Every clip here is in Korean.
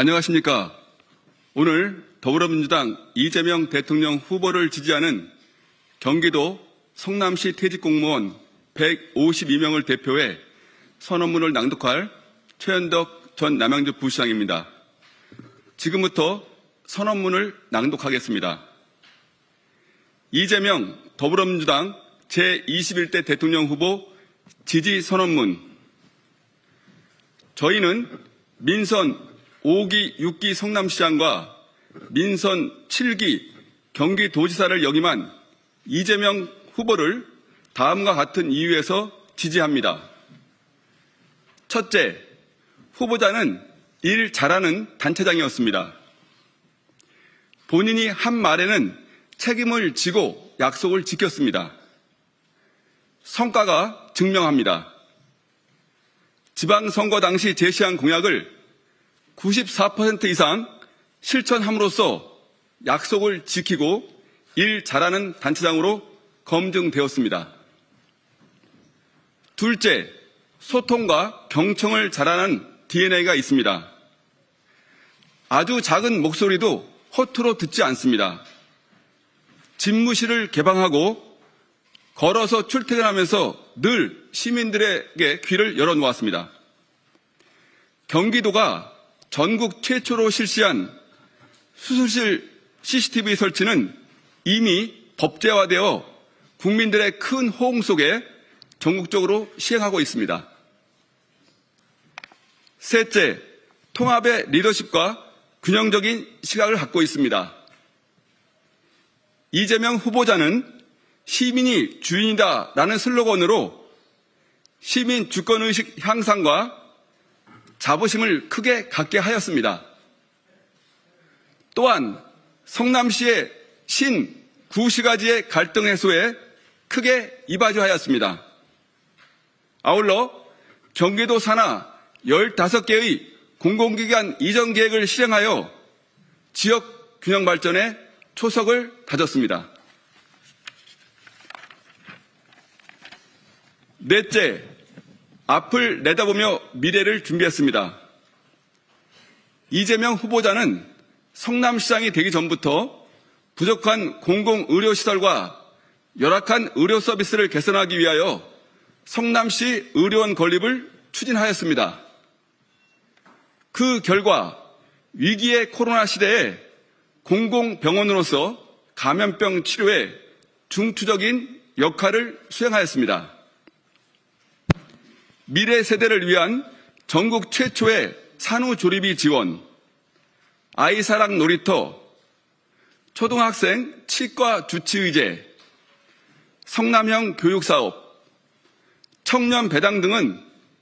안녕하십니까. 오늘 더불어민주당 이재명 대통령 후보를 지지하는 경기도 성남시 퇴직공무원 152명을 대표해 선언문을 낭독할 최현덕 전 남양주 부시장입니다. 지금부터 선언문을 낭독하겠습니다. 이재명 더불어민주당 제21대 대통령 후보 지지 선언문. 저희는 민선 5기, 6기 성남시장과 민선 7기 경기도지사를 역임한 이재명 후보를 다음과 같은 이유에서 지지합니다. 첫째, 후보자는 일 잘하는 단체장이었습니다. 본인이 한 말에는 책임을 지고 약속을 지켰습니다. 성과가 증명합니다. 지방선거 당시 제시한 공약을 94% 이상 실천함으로써 약속을 지키고 일 잘하는 단체장으로 검증되었습니다. 둘째, 소통과 경청을 잘하는 DNA가 있습니다. 아주 작은 목소리도 허투루 듣지 않습니다. 집무실을 개방하고 걸어서 출퇴근하면서 늘 시민들에게 귀를 열어놓았습니다. 경기도가 전국 최초로 실시한 수술실 CCTV 설치는 이미 법제화되어 국민들의 큰 호응 속에 전국적으로 시행하고 있습니다. 셋째, 통합의 리더십과 균형적인 시각을 갖고 있습니다. 이재명 후보자는 시민이 주인이다 라는 슬로건으로 시민 주권의식 향상과 자부심을 크게 갖게 하였습니다. 또한 성남시의 신 구시가지의 갈등 해소에 크게 이바지하였습니다. 아울러 경기도 산하 15개의 공공기관 이전 계획을 실행하여 지역 균형 발전에 초석을 다졌습니다. 넷째, 앞을 내다보며 미래를 준비했습니다. 이재명 후보자는 성남시장이 되기 전부터 부족한 공공의료시설과 열악한 의료 서비스를 개선하기 위하여 성남시 의료원 건립을 추진하였습니다. 그 결과 위기의 코로나 시대에 공공병원으로서 감염병 치료에 중추적인 역할을 수행하였습니다. 미래 세대를 위한 전국 최초의 산후조리비 지원, 아이사랑 놀이터, 초등학생 치과 주치의제, 성남형 교육사업, 청년 배당 등은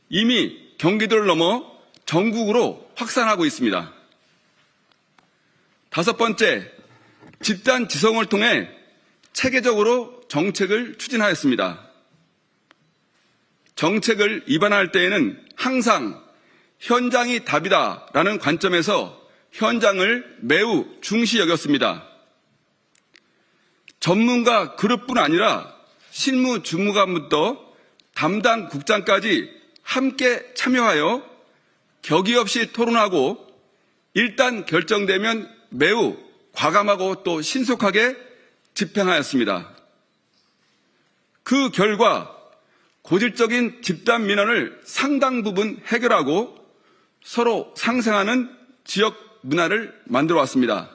이미 경기도를 넘어 전국으로 확산하고 있습니다. 다섯 번째, 집단 지성을 통해 체계적으로 정책을 추진하였습니다. 정책을 입안할 때에는 항상 현장이 답이다라는 관점에서 현장을 매우 중시 여겼습니다. 전문가 그룹뿐 아니라 실무 주무관부터 담당 국장까지 함께 참여하여 격의 없이 토론하고 일단 결정되면 매우 과감하고 또 신속하게 집행하였습니다. 그 결과 고질적인 집단 민원을 상당 부분 해결하고 서로 상생하는 지역 문화를 만들어 왔습니다.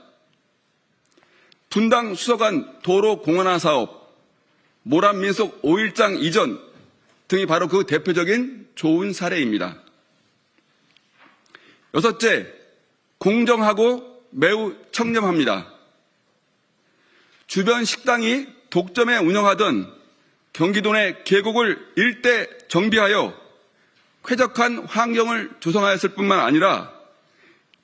분당 수서간 도로 공원화 사업, 모란 민속 5일장 이전 등이 바로 그 대표적인 좋은 사례입니다. 여섯째, 공정하고 매우 청렴합니다. 주변 식당이 독점에 운영하던 경기도 내 계곡을 일대 정비하여 쾌적한 환경을 조성하였을 뿐만 아니라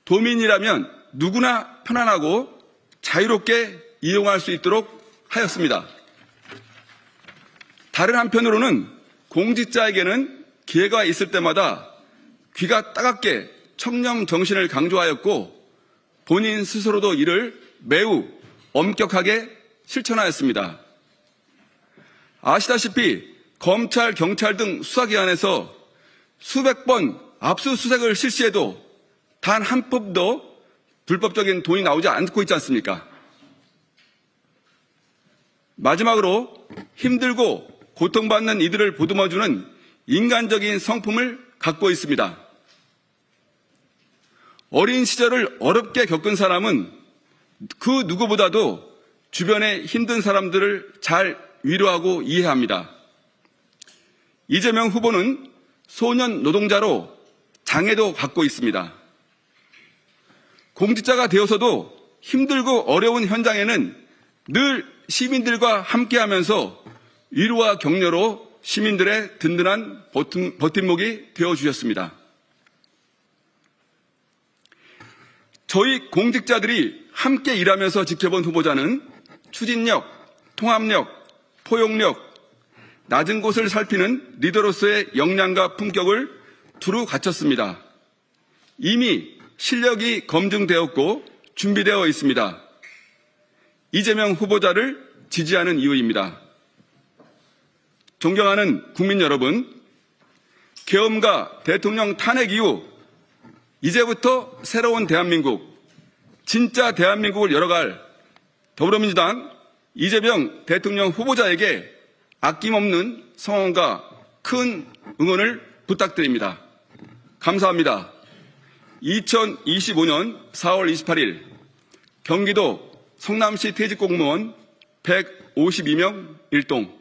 도민이라면 누구나 편안하고 자유롭게 이용할 수 있도록 하였습니다. 다른 한편으로는 공직자에게는 기회가 있을 때마다 귀가 따갑게 청렴 정신을 강조하였고 본인 스스로도 이를 매우 엄격하게 실천하였습니다. 아시다시피 검찰, 경찰 등 수사기관에서 수백 번 압수수색을 실시해도 단 한 푼도 불법적인 돈이 나오지 않고 있지 않습니까? 마지막으로 힘들고 고통받는 이들을 보듬어주는 인간적인 성품을 갖고 있습니다. 어린 시절을 어렵게 겪은 사람은 그 누구보다도 주변의 힘든 사람들을 잘 위로하고 이해합니다. 이재명 후보는 소년 노동자로 장애도 갖고 있습니다. 공직자가 되어서도 힘들고 어려운 현장에는 늘 시민들과 함께 하면서 위로와 격려로 시민들의 든든한 버팀, 버팀목이 되어 주셨습니다. 저희 공직자들이 함께 일하면서 지켜본 후보자는 추진력, 통합력, 포용력, 낮은 곳을 살피는 리더로서의 역량과 품격을 두루 갖췄습니다. 이미 실력이 검증되었고 준비되어 있습니다. 이재명 후보자를 지지하는 이유입니다. 존경하는 국민 여러분, 계엄과 대통령 탄핵 이후 이제부터 새로운 대한민국, 진짜 대한민국을 열어갈 더불어민주당 이재명 대통령 후보자에게 아낌없는 성원과 큰 응원을 부탁드립니다. 감사합니다. 2025년 4월 28일 경기도 성남시 퇴직공무원 152명 일동